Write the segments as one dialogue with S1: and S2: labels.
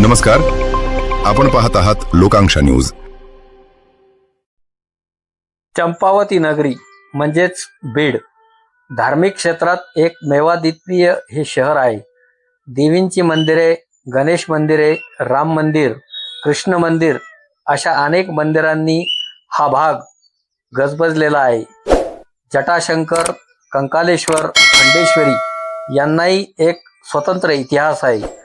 S1: नमस्कार. आपण पाहत आहात लोकांक्षा न्यूज.
S2: चंपावती नगरी म्हणजेच बीड धार्मिक क्षेत्रात एक मेवाद्वितीय हे शहर आहे. देवींची मंदिरे गणेश मंदिरे राम मंदिर कृष्ण मंदिर अशा अनेक मंदिरांनी हा भाग गजबजलेला आहे. जटाशंकर कंकालेश्वर खंडेश्वरी यांनाही एक स्वतंत्र इतिहास आहे.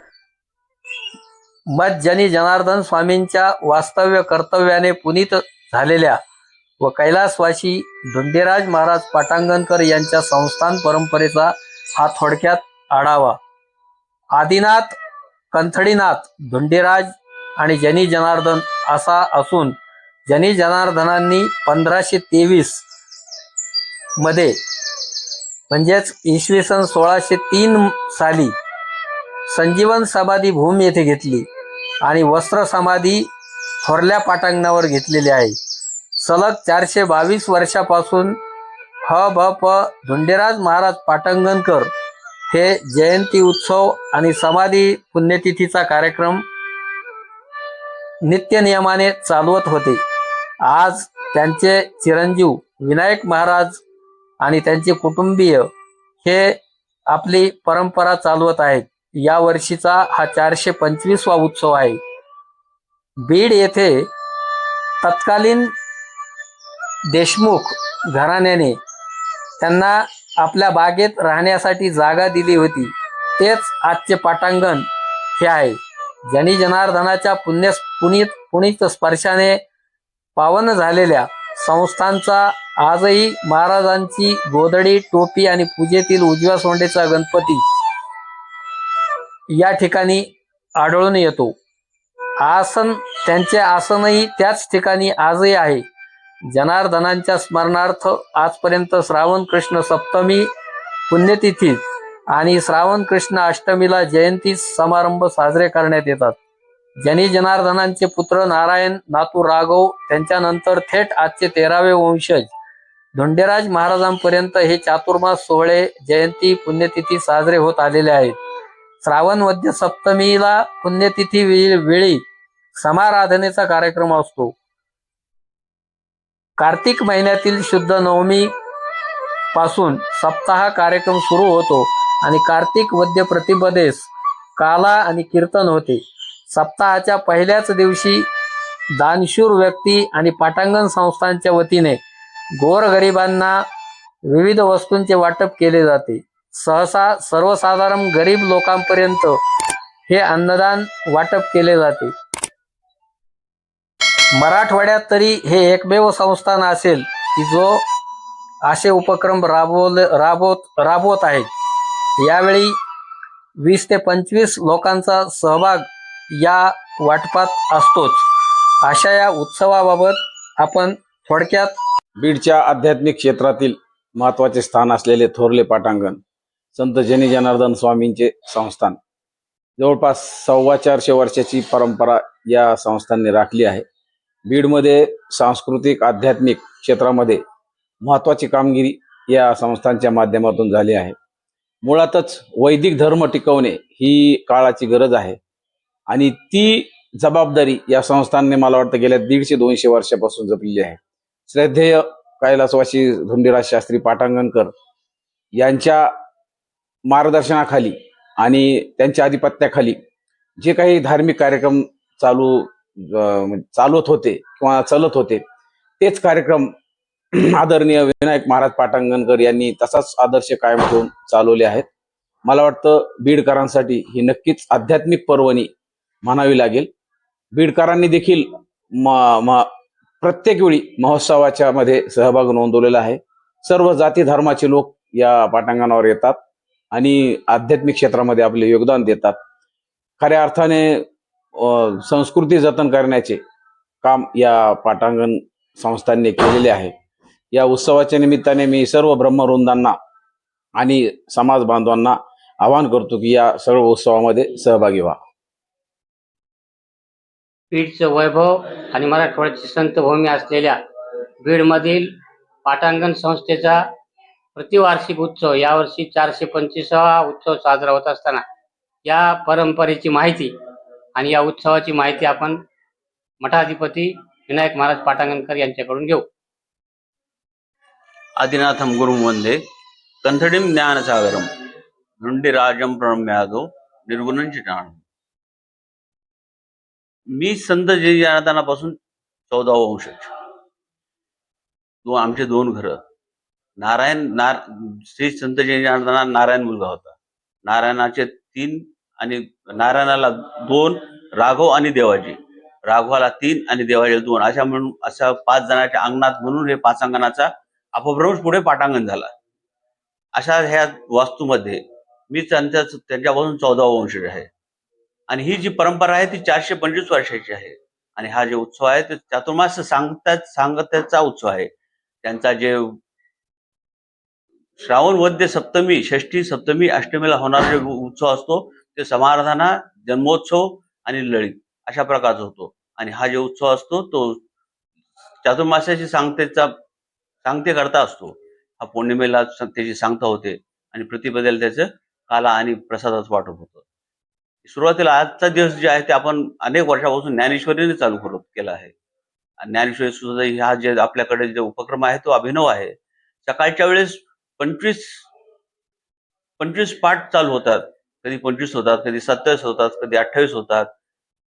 S2: मत जनी जनार्दन स्वामींच्या वास्तव्य कर्तव्याने पुनीत झालेल्या व कैलासवासी धुंडेराज महाराज पाटांगणकर यांच्या संस्थान परंपरेचा हा थोडक्यात आढावा. आदिनाथ कंथडीनाथ धुंडेराज आणि जनी जनार्दन असा असून जनी जनार्दनांनी पंधराशे तेवीसमध्ये म्हणजेच इसवी सन सोळाशे तीन साली संजीवन समाधी भूम येथे घेतली. आणि वस्त्र समाधी थोरल्या पाटांगणावर घेतलेली आहे. सलग चारशे बावीस वर्षापासून ह भ प धुंडेराज महाराज पाटंगणकर हे जयंती उत्सव आणि समाधी पुण्यतिथीचा कार्यक्रम नित्य नियमाने चालवत होते. आज त्यांचे चिरंजीव विनायक महाराज आणि त्यांचे कुटुंबीय हे आपली परंपरा चालवत आहेत. या वर्षीचा हा चारशे पंचवीसवा उत्सव आहे. बीड येथे तत्कालीन देशमुख घराण्याने त्यांना आपल्या बागेत राहण्यासाठी जागा दिली होती. तेच आजचे पाटांगण हे आहे. जनी जनार्दनाच्या पुण्य पुनीत पुनीत स्पर्शाने पावन झालेल्या संस्थांचा आजही महाराजांची गोधडी टोपी आणि पूजेतील उजव्या सोंडेचा गणपती या ठिकाणी आढळून येतो. आसन त्यांचे आसनही त्याच ठिकाणी आजही आहे. जनार्दनांच्या स्मरणार्थ आजपर्यंत श्रावण कृष्ण सप्तमी पुण्यतिथी आणि श्रावण कृष्ण अष्टमीला जयंती समारंभ साजरे करण्यात येतात. जनी जनार्दनांचे पुत्र नारायण नातू राघव त्यांच्यानंतर थेट आजचे तेरावे वंशज धोंडेराज महाराजांपर्यंत हे चातुर्मास सोहळे जयंती पुण्यतिथी साजरे होत आलेले आहेत. श्रावण वद्य सप्तमीला पुण्यतिथी वेळी समाराधनेचा कार्यक्रम असतो. कार्तिक महिन्यातील शुद्ध नवमी पासून सप्ताह कार्यक्रम सुरू होतो आणि कार्तिक वद्य प्रतिपदेस काला आणि कीर्तन होते. सप्ताहाच्या पहिल्याच दिवशी दानशूर व्यक्ती आणि पाटांगण संस्थांच्या वतीने गोरगरिबांना विविध वस्तूंचे वाटप केले जाते. सहसा सर्वसाधारण गरीब लोकांपर्यंत हे अन्नदान वाटप केले जाते. मराठवाड्यात तरी हे एकमेव संस्थान असेल की जो असे उपक्रम राबवले राबवत राबवत आहेत यावेळी वीस ते पंचवीस लोकांचा सहभाग या वाटपात असतोच. अशा या उत्सवाबाबत आपण थोडक्यात
S3: बीडच्या आध्यात्मिक क्षेत्रातील महत्त्वाचे स्थान असलेले थोरले पाटांगण संत जनी जनार्दन स्वामींचे संस्थान. जवळपास सव्वा चारशे वर्षाची परंपरा या संस्थांनी राखली आहे. बीडमध्ये सांस्कृतिक आध्यात्मिक क्षेत्रामध्ये महत्त्वाची कामगिरी या संस्थांच्या माध्यमातून झाली आहे. मुळातच वैदिक धर्म टिकवणे ही काळाची गरज आहे आणि ती जबाबदारी या संस्थांनी मला वाटतं गेल्या दीडशे दोनशे वर्षापासून जपलेली आहे. श्रद्धेय कैलासवासी धुंडीराज शास्त्री पाटांगणकर यांच्या मार्गदर्शनाखाली आणि त्यांच्या आधिपत्याखाली जे काही धार्मिक कार्यक्रम चालू म्हणजे चालवत होते किंवा चालत होते तेच कार्यक्रम आदरणीय विनायक महाराज पाटांगणकर यांनी तसाच आदर्श कायम ठेवून चालवले आहेत. मला वाटतं बीडकरांसाठी ही नक्कीच आध्यात्मिक पर्वणी म्हणावी लागेल. बीडकरांनी देखील म- म- प्रत्येक वेळी महोत्सवाच्या मध्ये सहभाग नोंदवलेला आहे. सर्व जाती धर्माचे लोक या पाटांगणावर येतात. आणि आध्यात्मिक क्षेत्रामध्ये आपले योगदान देतात. खऱ्या अर्थाने संस्कृती जतन करण्याचे काम या पाटांगण संस्थांनी केलेले आहे. या उत्सवाच्या निमित्ताने मी सर्व ब्रह्मवृंदांना आणि समाज बांधवांना आवाहन करतो की या सर्व उत्सवामध्ये सहभागी व्हा.
S4: बीडचं वैभव आणि मराठवाड्याची संतभूमी असलेल्या बीडमधील पाटांगण संस्थेचा प्रतिवार्षिक उत्सव यावर्षी चारशे पंचवीसावा उत्सव साजरा होत असताना या परंपरेची माहिती आणि या उत्सवाची माहिती आपण मठाधिपती विनायक महाराज पाटांगणकर यांच्याकडून घेऊ.
S5: आदिनाथम गुरु वंदे कंथडीम ज्ञानसागरम धुंडी राजम प्रणम्यादो निर्गुण चिटाणं. मी संत जय जनार्दनापासून चौदावा वंश तू आमचे दोन घरं नारायण नार श्री संत जय नारायण मुलगा होता. नारायणाचे तीन आणि नारायणाला दोन राघव आणि देवाजी. राघवाला तीन आणि देवाजीला दोन. अशा म्हणून अशा पाच जणांच्या अंगणात म्हणून हे पाच अंगणाचा अपभ्रंश पुढे पाठांगण झाला. अशा ह्या वास्तूमध्ये मी त्यांच्या त्यांच्यापासून चौदावा वंशज आहे. आणि ही जी परंपरा आहे ती चारशे पंचवीस वर्षाची आहे. आणि हा जे उत्सव आहे ते चातुर्मास सांगतात सांगत्याचा उत्सव आहे. त्यांचा जे श्रावण वद्य सप्तमी षष्टी सप्तमी अष्टमीला होणारा जे उत्सव असतो ते समाराधना जन्मोत्सव आणि लळीत अशा प्रकारचा होतो. आणि हा जो उत्सव असतो तो चातुर्मासाची सांगतेचा सांगते करता असतो. हा पौर्णिमेला त्याची सांगता होते आणि प्रतिपदेला त्याचं काला आणि प्रसादाचं वाटप होतं. सुरुवातीला आजचा दिवस जे आहे ते आपण अनेक वर्षापासून ज्ञानेश्वरीने चालू करत केला आहे. ज्ञानेश्वरी सुद्धा हा जे आपल्याकडे जे उपक्रम आहे तो अभिनव आहे. सकाळच्या वेळेस पंचवीस पंचवीस पाठ चालू होतात. कधी पंचवीस होतात कधी सत्तावीस होतात कधी अठ्ठावीस होतात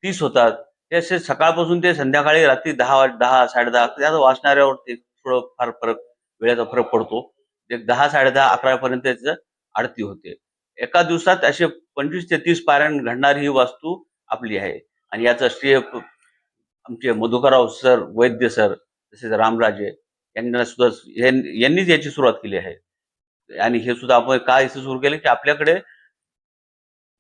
S5: तीस होतात. ते असे सकाळपासून ते संध्याकाळी रात्री दहा वाज- दहा साडेदहा वाचणाऱ्यावर ते थोडं फार फरक वेळेचा फरक पडतो. एक दहा साडेदहा दहा अकरापर्यंत त्याचं आरती होते. एका दिवसात असे पंचवीस ते तीस पारायण घडणारी ही वास्तू आपली आहे. आणि याचं श्रेय आमचे मधुकरराव सर वैद्य सर तसेच रामराजे यांना सुद्धा यांनीच याची सुरुवात केली आहे. आणि हे सुद्धा आपण का इथे सुरू केलं? की आपल्याकडे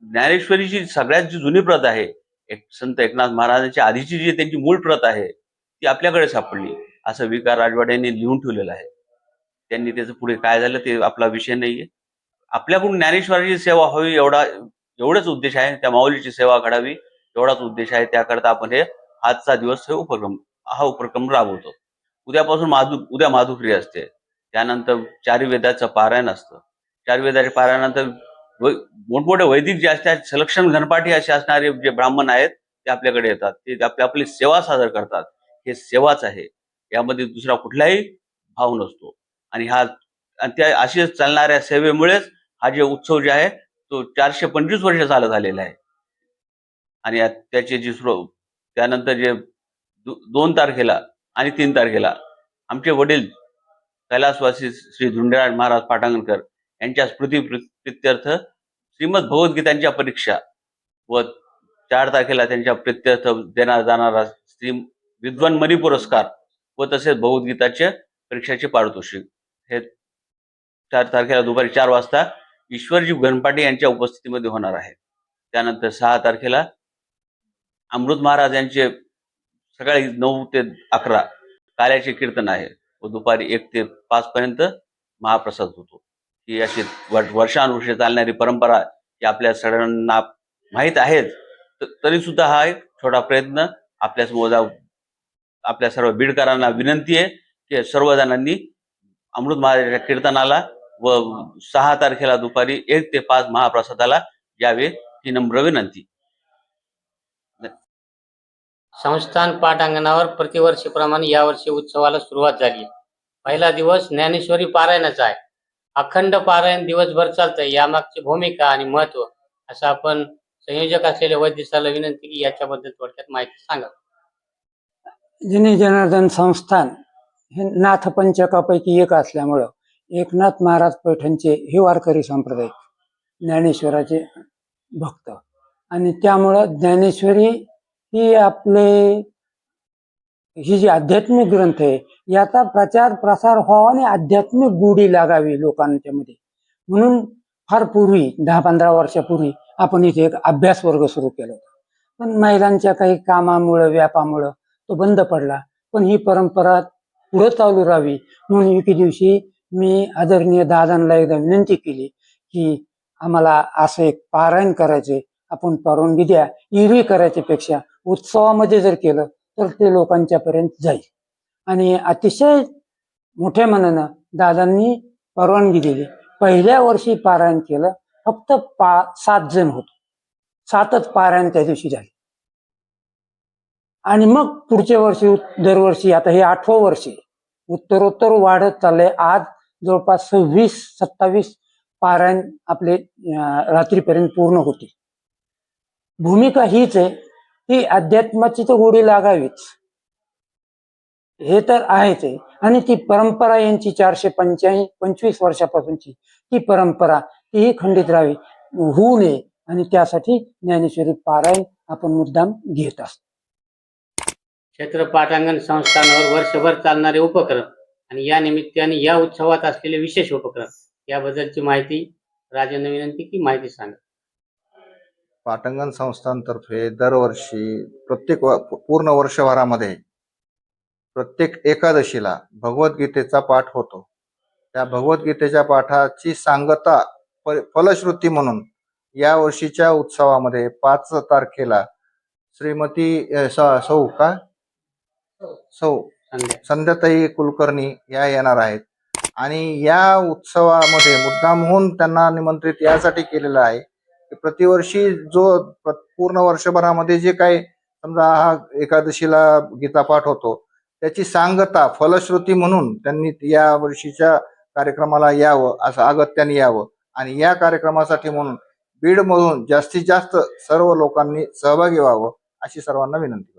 S5: ज्ञानेश्वरीची सगळ्यात जी जुनी प्रत आहे एक संत एकनाथ महाराजांच्या आधीची जी त्यांची मूळ प्रत आहे ती आपल्याकडे सापडली असं विकार राजवाडे यांनी लिहून ठेवलेलं आहे. त्यांनी त्याचं पुढे काय झालं ते आपला विषय नाहीये. आपल्याकडून ज्ञानेश्वराची सेवा व्हावी एवढा एवढाच उद्देश आहे त्या माऊलीची सेवा घडावी एवढाच उद्देश आहे त्याकरता आपण हे आजचा दिवस हे उपक्रम हा उपक्रम राबवतो. उद्यापासून माधु उद्या माधुक्रिया असते. त्यानंतर चार वेदाचं पारायण असतं. चार वेदाच्या पारायणानंतर मोठमोठे वैदिक जे असतात सलक्षण घनपाठी असे असणारे जे ब्राह्मण आहेत ते आपल्याकडे येतात. ते आपली आपली सेवा सादर करतात. हे सेवाच आहे. यामध्ये दुसरा कुठलाही भाव नसतो. आणि हा आणि त्या अशीच चालणाऱ्या सेवेमुळेच हा जे उत्सव जे आहे तो चारशे पंचवीस वर्ष चालत आलेला आहे. आणि त्याचे जी स्रो त्यानंतर जे दो- दोन तारखेला आणि तीन तारखेला आमचे वडील कैलासवासी श्री धुंडराज महाराज पाटांगणकर यांच्या स्मृती प्रित्यर्थ श्रीमद भगवद्गीतांच्या परीक्षा व चार तारखेला त्यांच्या प्रित्यर्थ देण्यात जाणारा श्री विद्वान मनी पुरस्कार व तसेच भगवद्गीताचे परीक्षाचे पारितोषिक. हे चार तारखेला दुपारी चार वाजता ईश्वरजी घनपाटे यांच्या उपस्थितीमध्ये होणार आहे. त्यानंतर सहा तारखेला अमृत महाराज यांचे सकाळी नऊ ते अकरा काल्याचे कीर्तन आहे. व दुपारी एक ते पाच पर्यंत महाप्रसाद होतो. ही अशी वर्षानुवर्षे चालणारी परंपरा ही आपल्या सगळ्यांना माहीत आहेच. तरी सुद्धा हा एक छोटा प्रयत्न आपल्या मोजा आपल्या सर्व बीडकरांना विनंती आहे की सर्वजणांनी अमृत महाराजांच्या कीर्तनाला व सहा तारखेला दुपारी एक ते पाच महाप्रसादाला यावे ही नम्र विनंती.
S4: संस्थान पाठांगणावर प्रतिवर्षीप्रमाणे यावर्षी उत्सवाला सुरुवात झाली. पहिला दिवस ज्ञानेश्वरी पारायणाचा आहे. अखंड पारायण दिवसभर चालतंय. यामागची भूमिका आणि महत्त्व असं आपण संयोजक असलेल्या वैद्य सरला विनंती की याच्याबद्दल थोडक्यात माहिती सांगा.
S6: जिने जनार्दन संस्थान हे नाथपंचकापैकी एक असल्यामुळं एकनाथ महाराज पैठणचे हे वारकरी संप्रदाय ज्ञानेश्वराचे भक्त. आणि त्यामुळं ज्ञानेश्वरी ही आपले ही जी आध्यात्मिक ग्रंथ आहे याचा प्रचार प्रसार व्हावा आणि आध्यात्मिक गोडी लागावी लोकांच्या मध्ये. म्हणून फार पूर्वी दहा पंधरा वर्षापूर्वी आपण इथे एक अभ्यास वर्ग सुरू केला होता. पण महिलांच्या काही कामामुळं व्यापामुळं तो बंद पडला. पण ही परंपरा पुढे चालू राहावी. म्हणून एके दिवशी मी आदरणीय दादांना एकदा विनंती केली की आम्हाला असं एक पारायण करायचे आपण परवानगी द्या. इरवी करायच्या पेक्षा उत्सवामध्ये जर केलं तर ते लोकांच्या पर्यंत जाईल. आणि अतिशय मोठ्या मनानं दादांनी परवानगी दिली. पहिल्या वर्षी पारायण केलं फक्त पा सात जण होतो. सातच पारायण त्या दिवशी झाले. आणि मग पुढच्या वर्षी दरवर्षी आता हे आठवं वर्ष उत्तरोत्तर वाढत चाललंय. आज जवळपास सव्वीस सत्तावीस पारायण आपले रात्रीपर्यंत पूर्ण होते भूमिका हीच आहे. ही अध्यात्माची तर गोडी लागावीच. हे तर आहेच आहे. आणि ती परंपरा यांची चारशे पंच्याऐंशी पंचवीस वर्षापासूनची ती परंपरा तीही खंडित राहावी होऊ नये. आणि त्यासाठी ज्ञानेश्वरी पारायण आपण मुद्दाम घेत असतो.
S4: क्षेत्र पाठांगण संस्थानावर वर्षभर चालणारे उपक्रम आणि या निमित्ताने या उत्सवात असलेले विशेष उपक्रम याबद्दलची माहिती राजेंना विनंती की माहिती सांगा.
S7: पाटंगण संस्थांतर्फे दरवर्षी प्रत्येक व- पूर्ण वर्षभरामध्ये प्रत्येक एकादशीला भगवद्गीतेचा पाठ होतो. त्या भगवद्गीतेच्या पाठाची सांगता फलश्रुती म्हणून या वर्षीच्या उत्सवामध्ये पाच तारखेला श्रीमती स- का? सौ.
S4: संध्या.
S7: संध्याताई कुलकर्णी या येणार आहेत. आणि या उत्सवामध्ये मुद्दामहून त्यांना निमंत्रित यासाठी केलेलं आहे. प्रतिवर्षी जो प्र- पूर्ण वर्षभरामध्ये जे काही समजा हा एकादशीला गीतापाठ होतो त्याची सांगता फलश्रुती म्हणून त्यांनी या वर्षीच्या कार्यक्रमाला यावं असं अगत्याने यावं. आणि या कार्यक्रमासाठी म्हणून बीडमधून जास्तीत जास्त सर्व लोकांनी सहभागी व्हावं अशी सर्वांना विनंती